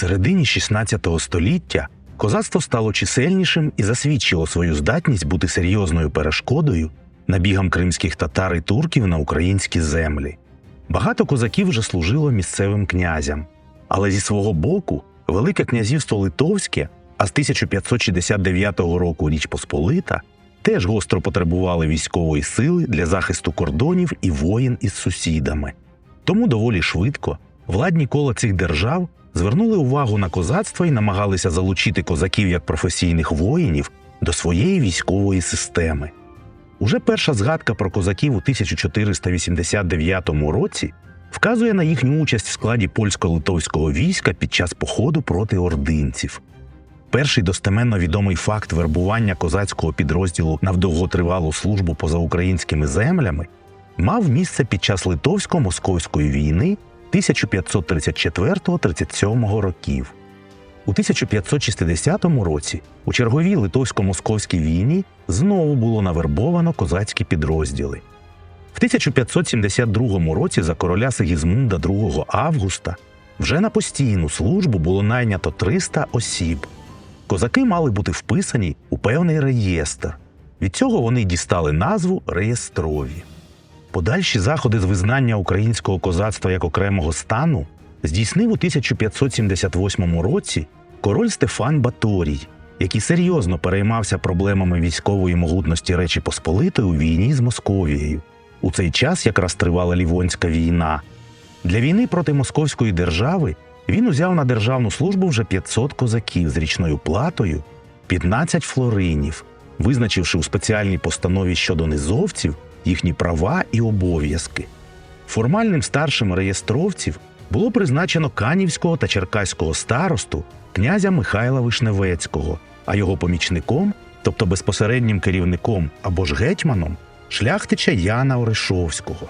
середині 16 століття козацтво стало чисельнішим і засвідчило свою здатність бути серйозною перешкодою набігам кримських татар і турків на українські землі. Багато козаків вже служило місцевим князям, але зі свого боку Велике князівство Литовське, а з 1569 року Річ Посполита, теж гостро потребували військової сили для захисту кордонів і воїн із сусідами. Тому доволі швидко владні кола цих держав звернули увагу на козацтво і намагалися залучити козаків як професійних воїнів до своєї військової системи. Уже перша згадка про козаків у 1489 році вказує на їхню участь в складі польсько-литовського війська під час походу проти ординців. Перший достеменно відомий факт вербування козацького підрозділу на довготривалу службу поза українськими землями мав місце під час литовсько-московської війни 1534-37 років. У 1560 році у черговій литовсько-московській війні знову було навербовано козацькі підрозділи. В 1572 році за короля Сигізмунда II Августа вже на постійну службу було найнято 300 осіб. Козаки мали бути вписані у певний реєстр. Від цього вони дістали назву реєстрові. Подальші заходи з визнання українського козацтва як окремого стану здійснив у 1578 році король Стефан Баторій, який серйозно переймався проблемами військової могутності Речі Посполитої у війні з Московією. У цей час якраз тривала Лівонська війна. Для війни проти Московської держави він узяв на державну службу вже 500 козаків з річною платою 15 флоринів, визначивши у спеціальній постанові щодо низовців їхні права і обов'язки. Формальним старшим реєстровців було призначено канівського та черкаського старосту князя Михайла Вишневецького, а його помічником, тобто безпосереднім керівником або ж гетьманом, шляхтича Яна Орешовського.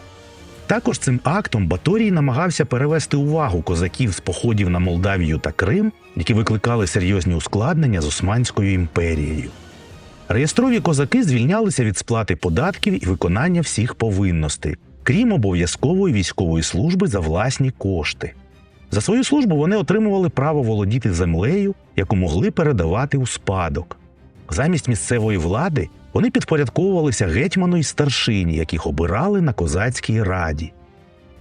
Також цим актом Баторій намагався перевести увагу козаків з походів на Молдавію та Крим, які викликали серйозні ускладнення з Османською імперією. Реєстрові козаки звільнялися від сплати податків і виконання всіх повинностей, крім обов'язкової військової служби за власні кошти. За свою службу вони отримували право володіти землею, яку могли передавати у спадок. Замість місцевої влади вони підпорядковувалися гетьману і старшині, яких обирали на козацькій раді.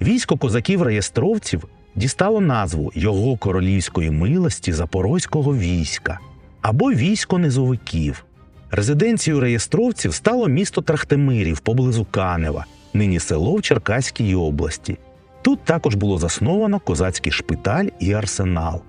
Військо козаків-реєстровців дістало назву його королівської милості Запорозького війська або військо низовиків. Резиденцією реєстровців стало місто Трахтимирів поблизу Канева, нині село в Черкаській області. Тут також було засновано козацький шпиталь і арсенал.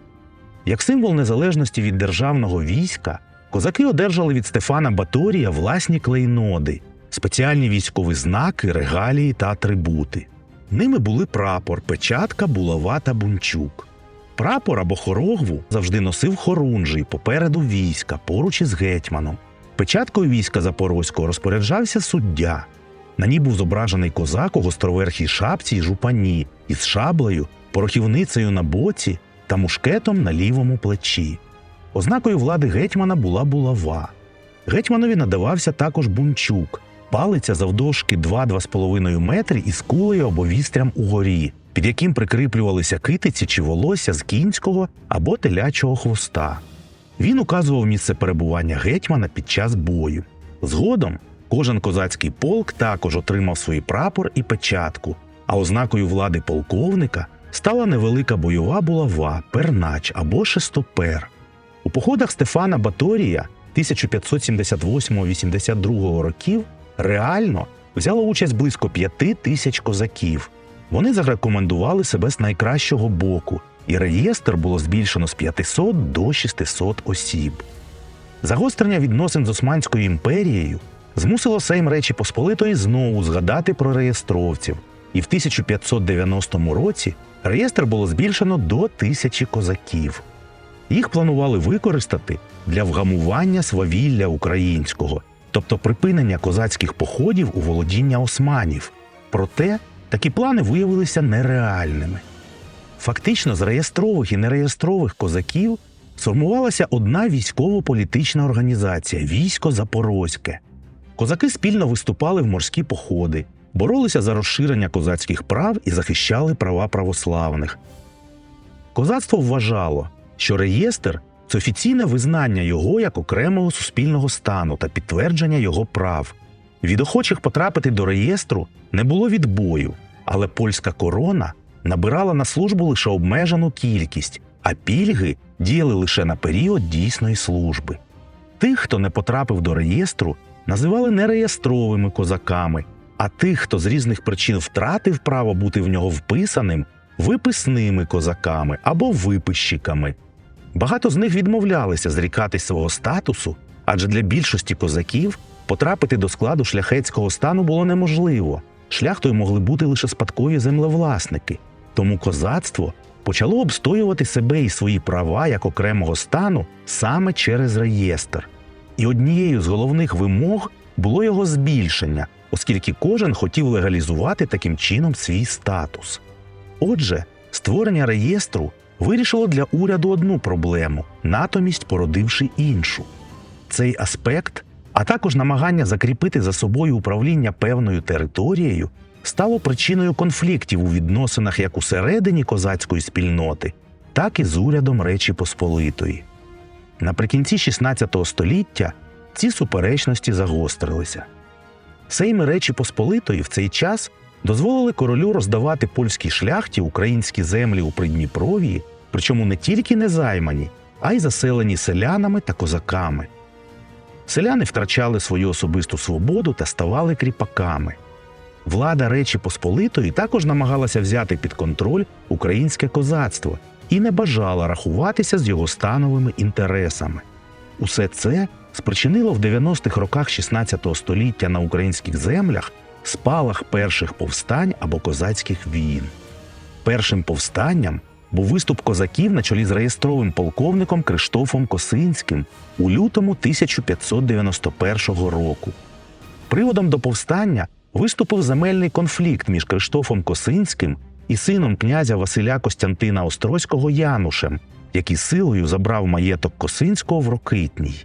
Як символ незалежності від державного війська, козаки одержали від Стефана Баторія власні клейноди, спеціальні військові знаки, регалії та атрибути. Ними були прапор, печатка, булава та бунчук. Прапор або хорогву завжди носив хорунжий попереду війська, поруч із гетьманом. Печаткою війська Запорозького розпоряджався суддя. На ній був зображений козак у гостроверхій шапці й жупані із шаблею, порохівницею на боці та мушкетом на лівому плечі. Ознакою влади гетьмана була булава. Гетьманові надавався також бунчук, палиця завдовжки 2-2,5 метри із кулею або вістрям угорі, під яким прикріплювалися китиці чи волосся з кінського або телячого хвоста. Він указував місце перебування гетьмана під час бою. Згодом кожен козацький полк також отримав свій прапор і печатку, а ознакою влади полковника стала невелика бойова булава, пернач або шестопер. У походах Стефана Баторія 1578-82 років реально взяло участь близько п'яти тисяч козаків. Вони зарекомендували себе з найкращого боку, і реєстр було збільшено з 500 до 600 осіб. Загострення відносин з Османською імперією змусило Сейм Речі Посполитої знову згадати про реєстровців, і в 1590 році реєстр було збільшено до тисячі козаків. Їх планували використати для вгамування свавілля українського, тобто припинення козацьких походів у володіння османів. Проте такі плани виявилися нереальними. Фактично, з реєстрових і нереєстрових козаків сформувалася одна військово-політична організація військо Запорозьке. Козаки спільно виступали в морські походи, боролися за розширення козацьких прав і захищали права православних. Козацтво вважало, що реєстр це офіційне визнання його як окремого суспільного стану та підтвердження його прав. Від охочих потрапити до реєстру не було відбою, але польська корона набирала на службу лише обмежену кількість, а пільги діяли лише на період дійсної служби. Тих, хто не потрапив до реєстру, називали нереєстровими козаками, а тих, хто з різних причин втратив право бути в нього вписаним, виписними козаками або виписчиками. Багато з них відмовлялися зрікатись свого статусу, адже для більшості козаків потрапити до складу шляхетського стану було неможливо. Шляхтою могли бути лише спадкові землевласники, тому козацтво почало обстоювати себе і свої права як окремого стану саме через реєстр. І однією з головних вимог було його збільшення, оскільки кожен хотів легалізувати таким чином свій статус. Отже, створення реєстру вирішило для уряду одну проблему, натомість породивши іншу. Цей аспект, а також намагання закріпити за собою управління певною територією, стало причиною конфліктів у відносинах як усередині козацької спільноти, так і з урядом Речі Посполитої. Наприкінці XVI століття ці суперечності загострилися. Сейми Речі Посполитої в цей час дозволили королю роздавати польській шляхті українські землі у Придніпров'ї, причому не тільки незаймані, а й заселені селянами та козаками. Селяни втрачали свою особисту свободу та ставали кріпаками. Влада Речі Посполитої також намагалася взяти під контроль українське козацтво і не бажала рахуватися з його становими інтересами. Усе це спричинило в 90-х роках XVI століття на українських землях спалах перших повстань або козацьких війн. Першим повстанням був виступ козаків на чолі з реєстровим полковником Криштофом Косинським у лютому 1591 року. Приводом до повстання виступив земельний конфлікт між Криштофом Косинським і сином князя Василя Костянтина Острозького Янушем, який силою забрав маєток Косинського в Рокитній.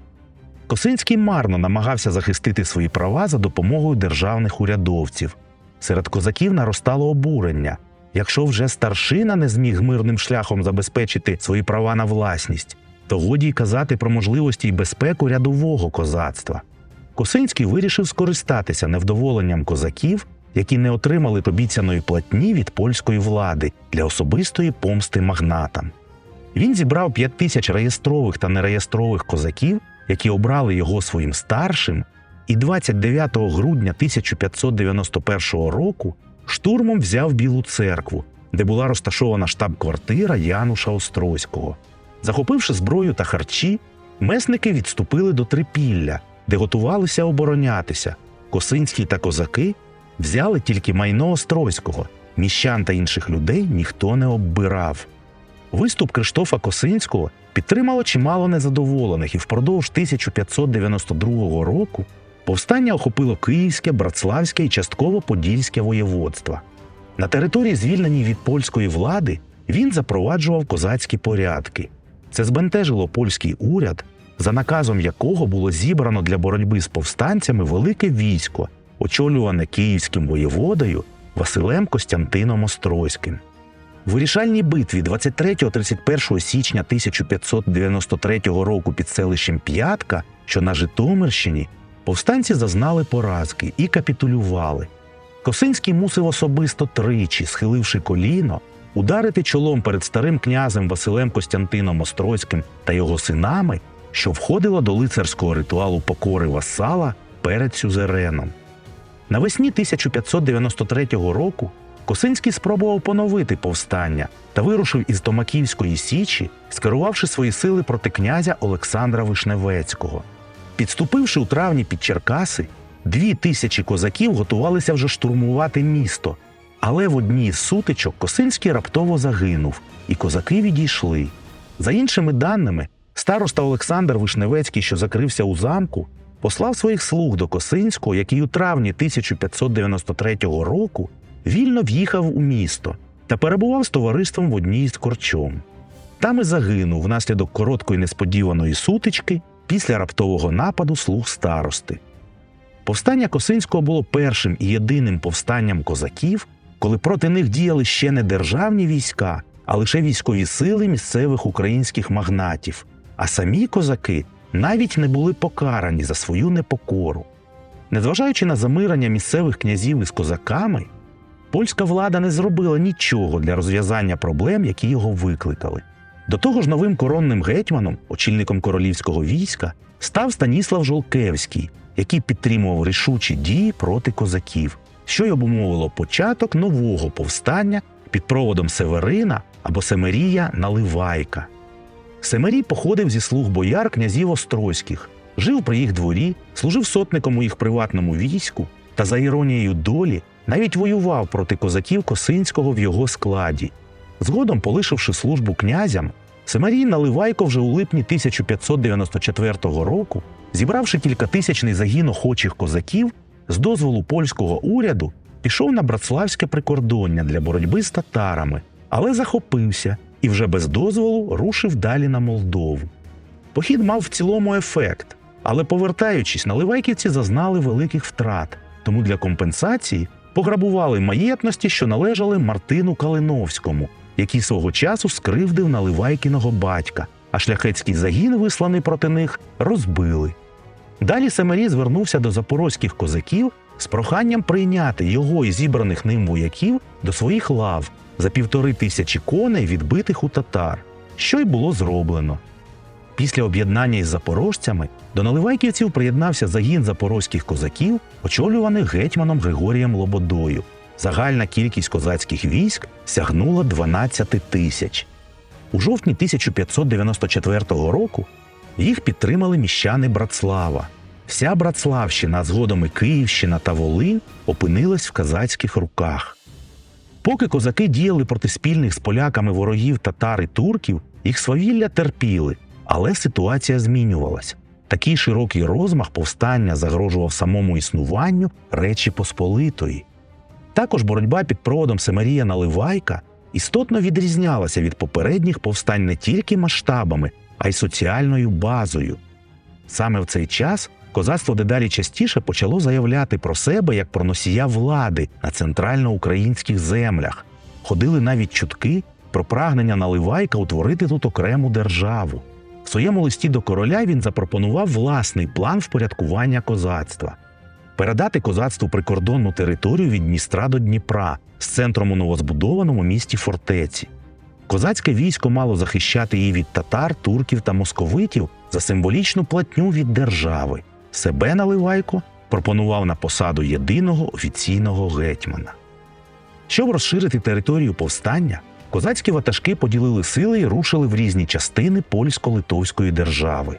Косинський марно намагався захистити свої права за допомогою державних урядовців. Серед козаків наростало обурення. Якщо вже старшина не зміг мирним шляхом забезпечити свої права на власність, то годі й казати про можливості й безпеку рядового козацтва. Косинський вирішив скористатися невдоволенням козаків, які не отримали обіцяної платні від польської влади для особистої помсти магнатам. Він зібрав 5 тисяч реєстрових та нереєстрових козаків, які обрали його своїм старшим, і 29 грудня 1591 року штурмом взяв Білу церкву, де була розташована штаб-квартира Януша Острозького. Захопивши зброю та харчі, месники відступили до Трипілля, де готувалися оборонятися. Косинські та козаки взяли тільки майно Острозького, міщан та інших людей ніхто не оббирав. Виступ Криштофа Косинського підтримало чимало незадоволених, і впродовж 1592 року повстання охопило Київське, Братславське і частково Подільське воєводства. На території, звільненій від польської влади, він запроваджував козацькі порядки. Це збентежило польський уряд, за наказом якого було зібрано для боротьби з повстанцями велике військо, очолюване київським воєводою Василем Костянтином Острозьким. В вирішальній битві 23-31 січня 1593 року під селищем П'ятка, що на Житомирщині, повстанці зазнали поразки і капітулювали. Косинський мусив особисто тричі, схиливши коліно, ударити чолом перед старим князем Василем Костянтином Острозьким та його синами, що входило до лицарського ритуалу покори васала перед сюзереном. Навесні 1593 року Косинський спробував поновити повстання та вирушив із Томаківської січі, скерувавши свої сили проти князя Олександра Вишневецького. Підступивши у травні під Черкаси, дві тисячі козаків готувалися вже штурмувати місто. Але в одній з сутичок Косинський раптово загинув, і козаки відійшли. За іншими даними, староста Олександр Вишневецький, що закрився у замку, послав своїх слуг до Косинського, який у травні 1593 року вільно в'їхав у місто та перебував з товариством в одній з корчом. Там і загинув внаслідок короткої несподіваної сутички після раптового нападу слуг старости. Повстання Косинського було першим і єдиним повстанням козаків, коли проти них діяли ще не державні війська, а лише військові сили місцевих українських магнатів. А самі козаки навіть не були покарані за свою непокору. Незважаючи на замирення місцевих князів із козаками, польська влада не зробила нічого для розв'язання проблем, які його викликали. До того ж, новим коронним гетьманом, очільником королівського війська, став Станіслав Жолкевський, який підтримував рішучі дії проти козаків, що й обумовило початок нового повстання під проводом Северина або Семерія Наливайка. Семерій походив зі слуг бояр князів Острозьких, жив при їх дворі, служив сотником у їх приватному війську та, за іронією долі, навіть воював проти козаків Косинського в його складі. Згодом, полишивши службу князям, Семерій Наливайко вже у липні 1594 року, зібравши кількатисячний загін охочих козаків, з дозволу польського уряду пішов на братславське прикордоння для боротьби з татарами, але захопився і вже без дозволу рушив далі на Молдову. Похід мав в цілому ефект, але повертаючись, наливайківці зазнали великих втрат, тому для компенсації пограбували маєтності, що належали Мартину Калиновському, який свого часу скривдив наливайкіного батька, а шляхетський загін, висланий проти них, розбили. Далі Семерій звернувся до запорозьких козаків з проханням прийняти його і зібраних ним вояків до своїх лав за півтори тисячі коней, відбитих у татар, що й було зроблено. Після об'єднання із запорожцями до наливайківців приєднався загін запорозьких козаків, очолюваних гетьманом Григорієм Лободою. Загальна кількість козацьких військ сягнула 12 тисяч. У жовтні 1594 року їх підтримали міщани Братслава. Вся Братславщина, згодом і Київщина та Волинь опинилась в казацьких руках. Поки козаки діяли проти спільних з поляками ворогів татар і турків, їх свавілля терпіли, але ситуація змінювалась. Такий широкий розмах повстання загрожував самому існуванню Речі Посполитої. Також боротьба під проводом Семерія Наливайка істотно відрізнялася від попередніх повстань не тільки масштабами, а й соціальною базою. Саме в цей час козацтво дедалі частіше почало заявляти про себе як про носія влади на центральноукраїнських землях. Ходили навіть чутки про прагнення Наливайка утворити тут окрему державу. В своєму листі до короля він запропонував власний план впорядкування козацтва передати козацтву прикордонну територію від Дністра до Дніпра з центром у новозбудованому місті фортеці. Козацьке військо мало захищати її від татар, турків та московитів за символічну платню від держави. Себе Наливайко пропонував на посаду єдиного офіційного гетьмана. Щоб розширити територію повстання, козацькі ватажки поділили сили і рушили в різні частини польсько-литовської держави.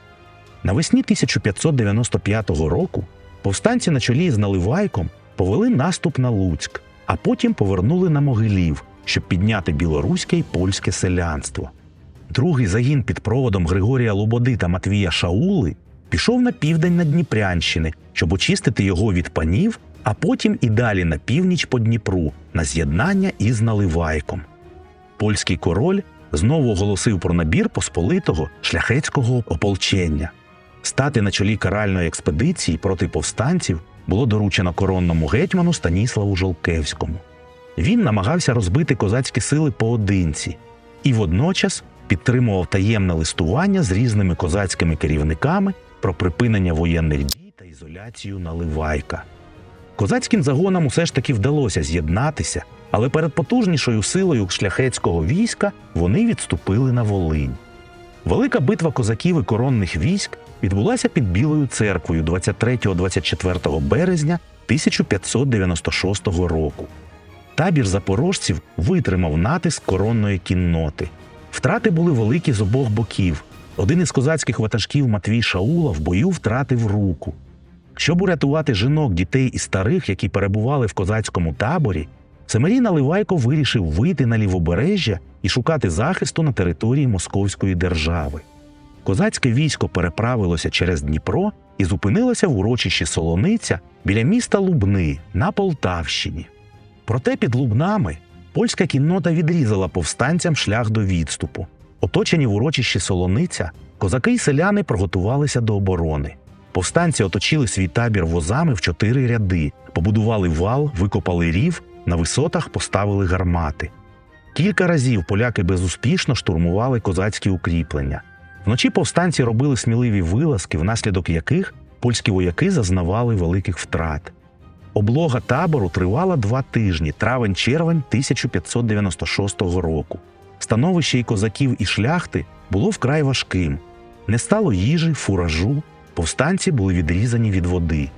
Навесні 1595 року повстанці на чолі з Наливайком повели наступ на Луцьк, а потім повернули на Могилів, щоб підняти білоруське й польське селянство. Другий загін під проводом Григорія Лободи та Матвія Шаули пішов на південь на Дніпрянщини, щоб очистити його від панів, а потім і далі на північ по Дніпру на з'єднання із Наливайком. Польський король знову оголосив про набір посполитого шляхетського ополчення. Стати на чолі каральної експедиції проти повстанців було доручено коронному гетьману Станіславу Жолкевському. Він намагався розбити козацькі сили поодинці і водночас підтримував таємне листування з різними козацькими керівниками про припинення воєнних дій та ізоляцію Наливайка. Козацьким загонам усе ж таки вдалося з'єднатися, але перед потужнішою силою шляхетського війська вони відступили на Волинь. Велика битва козаків і коронних військ відбулася під Білою церквою 23-24 березня 1596 року. Табір запорожців витримав натиск коронної кінноти. Втрати були великі з обох боків. Один із козацьких ватажків Матвій Шаула в бою втратив руку. Щоб урятувати жінок, дітей і старих, які перебували в козацькому таборі, Семерій Наливайко вирішив вийти на лівобережжя і шукати захисту на території Московської держави. Козацьке військо переправилося через Дніпро і зупинилося в урочищі Солониця біля міста Лубни на Полтавщині. Проте під Лубнами польська кіннота відрізала повстанцям шлях до відступу. Оточені в урочищі Солониця, козаки й селяни приготувалися до оборони. Повстанці оточили свій табір возами в чотири ряди, побудували вал, викопали рів, на висотах поставили гармати. Кілька разів поляки безуспішно штурмували козацькі укріплення. Вночі повстанці робили сміливі вилазки, внаслідок яких польські вояки зазнавали великих втрат. Облога табору тривала два тижні, травень-червень 1596 року. Становище і козаків і шляхти було вкрай важким. Не стало їжі, фуражу, повстанці були відрізані від води.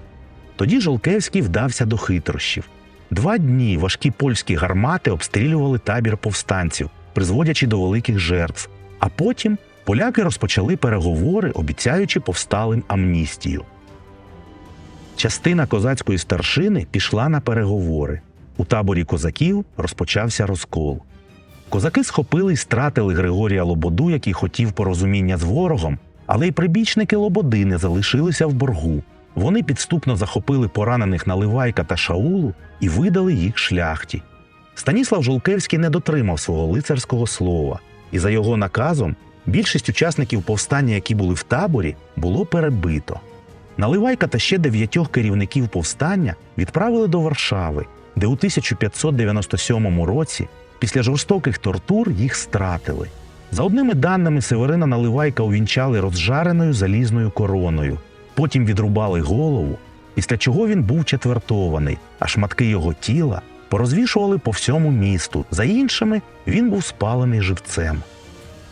Тоді Жолкевський вдався до хитрощів. Два дні важкі польські гармати обстрілювали табір повстанців, призводячи до великих жертв. А потім поляки розпочали переговори, обіцяючи повсталим амністію. Частина козацької старшини пішла на переговори. У таборі козаків розпочався розкол. Козаки схопили й стратили Григорія Лободу, який хотів порозуміння з ворогом, але й прибічники Лободи не залишилися в боргу. Вони підступно захопили поранених Наливайка та Шаулу і видали їх шляхті. Станіслав Жолкевський не дотримав свого лицарського слова, і за його наказом більшість учасників повстання, які були в таборі, було перебито. Наливайка та ще дев'ятьох керівників повстання відправили до Варшави, де у 1597 році після жорстоких тортур їх стратили. За одними даними, Северина Наливайка увінчали розжареною залізною короною, потім відрубали голову, після чого він був четвертований, а шматки його тіла порозвішували по всьому місту. За іншими, він був спалений живцем.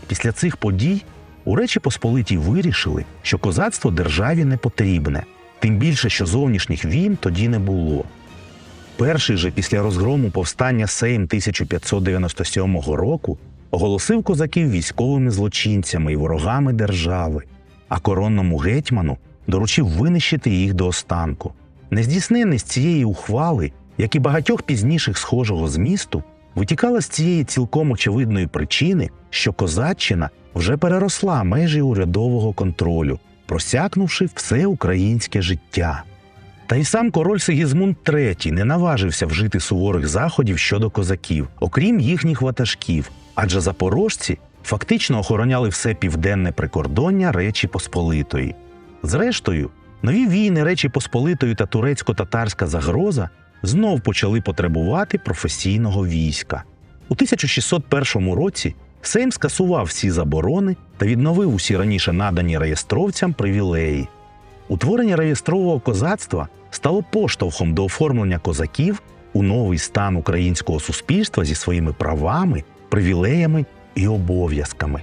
Після цих подій у Речі Посполитій вирішили, що козацтво державі не потрібне, тим більше, що зовнішніх війн тоді не було. Перший же після розгрому повстання Сейм 1597 року оголосив козаків військовими злочинцями і ворогами держави, а коронному гетьману доручив винищити їх до останку. Нездійсненність цієї ухвали, як і багатьох пізніших схожого змісту, витікала з цієї цілком очевидної причини, що козаччина вже переросла межі урядового контролю, просякнувши все українське життя. Та й сам король Сигізмунд III не наважився вжити суворих заходів щодо козаків, окрім їхніх ватажків, адже запорожці фактично охороняли все південне прикордоння Речі Посполитої. Зрештою, нові війни Речі Посполитої та турецько-татарська загроза знов почали потребувати професійного війська. У 1601 році Сейм скасував всі заборони та відновив усі раніше надані реєстровцям привілеї. Утворення реєстрового козацтва стало поштовхом до оформлення козаків у новий стан українського суспільства зі своїми правами, привілеями і обов'язками.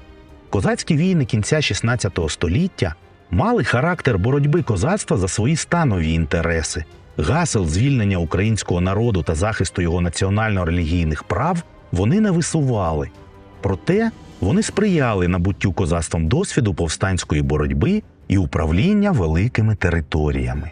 Козацькі війни кінця XVI століття мали характер боротьби козацтва за свої станові інтереси. Гасел звільнення українського народу та захисту його національно-релігійних прав вони не висували. Проте вони сприяли набуттю козацтвом досвіду повстанської боротьби і управління великими територіями.